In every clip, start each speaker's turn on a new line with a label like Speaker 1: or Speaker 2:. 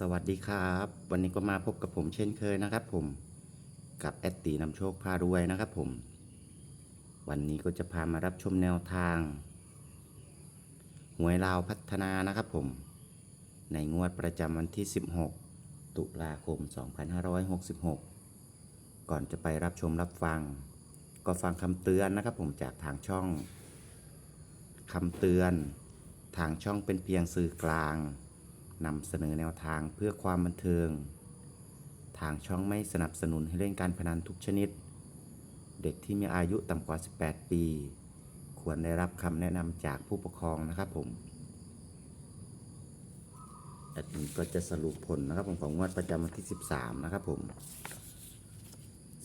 Speaker 1: สวัสดีครับ วันนี้ก็มาพบกับผมเช่นเคยนะครับ ผมกับแอดตีนำโชคพารวยนะครับ ผม วันนี้ก็จะพามารับชมแนวทางหวยลาวพัฒนานะครับผม ในงวดประจำวันที่ 16 ตุลาคม 2566 ก่อนจะไปรับชมรับฟัง ก็ฟังคำเตือนนะครับ ผมจากทางช่องคำเตือน ทางช่องเป็นเพียงสื่อกลาง นำเสนอแนวทางเพื่อความบันเทิง ทางช่องไม่สนับสนุนให้เล่นการพนันทุกชนิด เด็กที่มีอายุต่ำกว่า 18 ปี ควรได้รับคำแนะนำจากผู้ปกครองนะครับผมแอดมินก็จะสรุปผลนะครับผมของงวดประจำวันที่ 13 นะครับผม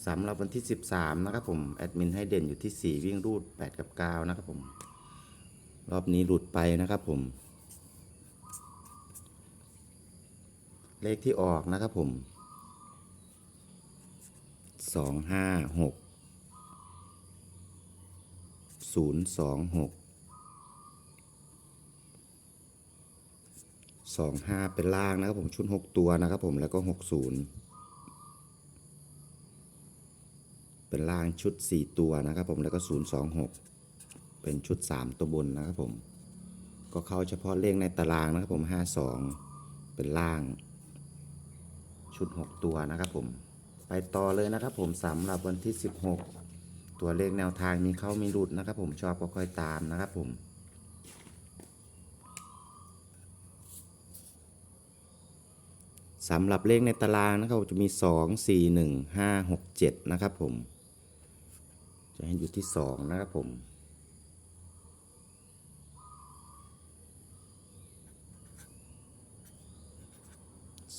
Speaker 1: สำหรับวันที่ 13 นะครับผมแอดมินให้เด่นอยู่ที่ 4 วิ่งรูด 8 กับ 9 นะครับผม รอบนี้หลุดไปนะครับผม เลขที่ออกนะครับผมสองห้าหกศูนย์สองหกสองห้าเป็นล่างนะครับผมชุดหกตัวนะครับผมแล้วก็หกศูนย์เป็นล่างชุดสี่ตัวนะครับผมแล้วก็ศูนย์สองหกเป็นชุดสามตัวบนนะครับผมก็เข้าเฉพาะเลขในตารางนะครับผมห้าสองเป็นล่าง ชุด 6 ตัวนะครับผม ไปต่อเลยนะครับผมสำหรับวันที่ 16 ตัวเลขแนวทางมีเข้ามีหลุดนะครับผมชอบก็ค่อยตามนะครับผมสำหรับเลขในตารางนะครับจะมี 2 4 1 5 6 7 นะครับผม จะให้อยู่ที่ 2 นะครับผม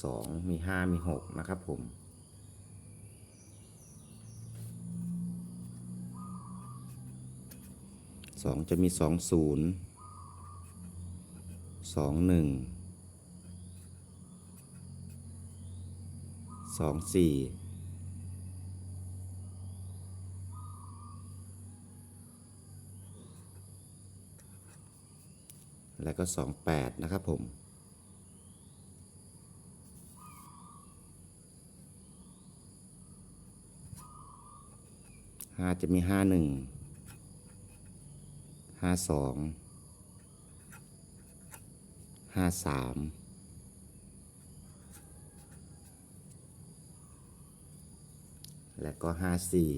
Speaker 1: สองมีห้ามีหกนะครับผมสองจะมีสองศูนย์สองหนึ่งสองสี่แล้วก็สองแปดนะครับผม ห้าจะมีห้าหนึ่งห้าสองห้าสามและก็ห้าสี่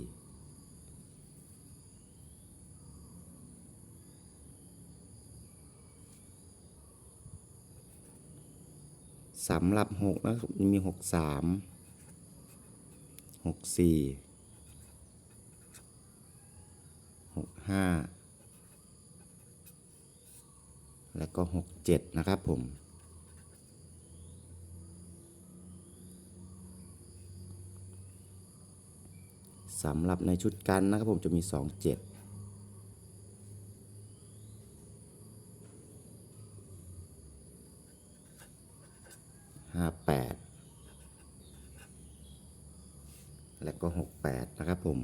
Speaker 1: สำหรับหกนะครับมีหกสามหกสี่ ห้าแล้วก็หกเจ็ดนะครับผมสำหรับในชุดกันนะครับผมจะมีสองเจ็ดห้าแปด และก็หกแปดนะครับผม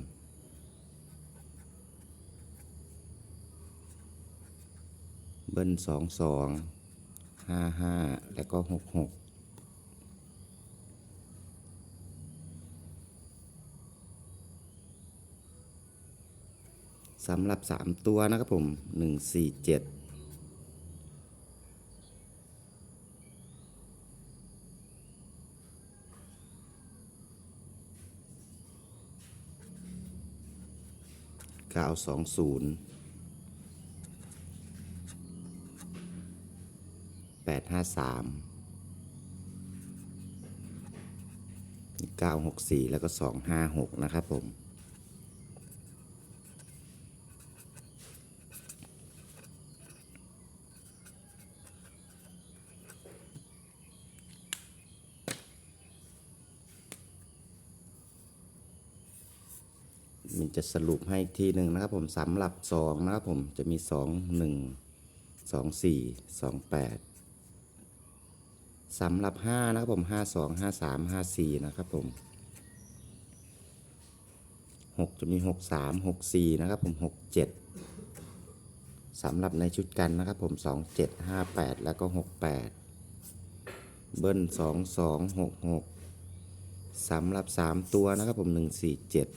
Speaker 1: เบิ้ลสองสองห้าห้าแล้วก็หกหกสำหรับสามตัวนะครับผมหนึ่งสี่เจ็ดเก้าสองศูนย์ แปดห้าสามเก้าหกสี่แล้วก็สองห้าหกนะครับผม มันจะสรุปให้ทีหนึ่งนะครับผมสำหรับสองนะครับผมจะมีสองหนึ่ง สำหรับห้านะครับผมห้าสองห้าสามห้าสี่นะครับผมหกจะมีหกสามหกสี่นะครับผมหกเจ็ดสำหรับในชุดกันนะครับผมสองเจ็ดห้าแปดแล้วก็หกแปดเบิ้ลสองสองหกหกสำหรับสามตัวนะครับผมหนึ่งสี่เจ็ด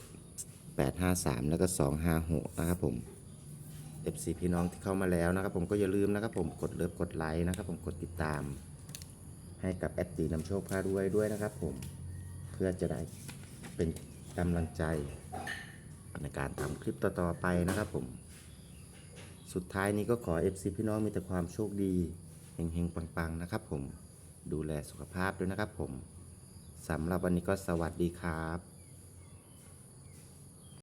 Speaker 1: แปดห้าสามแล้วก็สองห้าหกนะครับผม FC พี่น้องที่เข้ามาแล้วนะครับผมก็อย่าลืมนะครับผมกดเลิฟกดไลค์นะครับผมกดติดตาม ให้กับแอดตีนำโชคพาด้วยด้วยนะครับผมเพื่อจะได้เป็นกำลังใจในการทำคลิปต่อๆไปนะครับผม สุดท้ายนี้ก็ขอ FC พี่น้องมีแต่ความโชคดีเฮงๆ ปังๆ นะครับผมดูแลสุขภาพด้วยนะครับผมสำหรับวันนี้ก็สวัสดีครับ